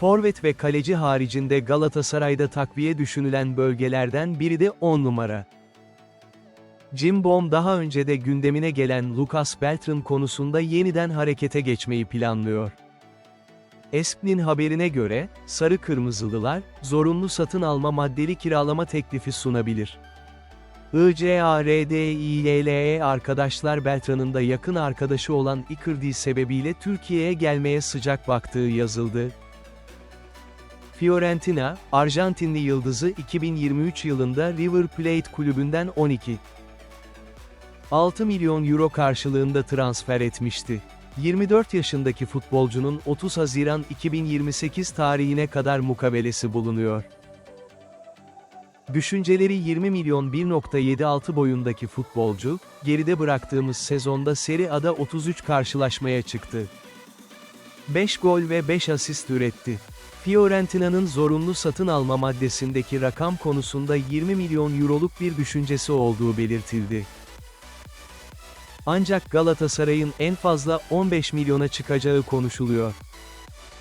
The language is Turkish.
Forvet ve kaleci haricinde Galatasaray'da takviye düşünülen bölgelerden biri de 10 numara. Jim Bohm daha önce de gündemine gelen Lucas Beltran konusunda yeniden harekete geçmeyi planlıyor. Esknin haberine göre, Sarı Kırmızılılar, zorunlu satın alma maddeli kiralama teklifi sunabilir. ICARDİLE arkadaşlar Beltran'ın da yakın arkadaşı olan Icardi sebebiyle Türkiye'ye gelmeye sıcak baktığı yazıldı. Fiorentina, Arjantinli yıldızı 2023 yılında River Plate kulübünden 12 6 milyon euro karşılığında transfer etmişti. 24 yaşındaki futbolcunun 30 Haziran 2028 tarihine kadar mukabelesi bulunuyor. Düşünceleri 20 milyon 1.76 boyundaki futbolcu, geride bıraktığımız sezonda Serie A'da 33 karşılaşmaya çıktı. 5 gol ve 5 asist üretti. Fiorentina'nın zorunlu satın alma maddesindeki rakam konusunda 20 milyon euroluk bir düşüncesi olduğu belirtildi. Ancak Galatasaray'ın en fazla 15 milyona çıkacağı konuşuluyor.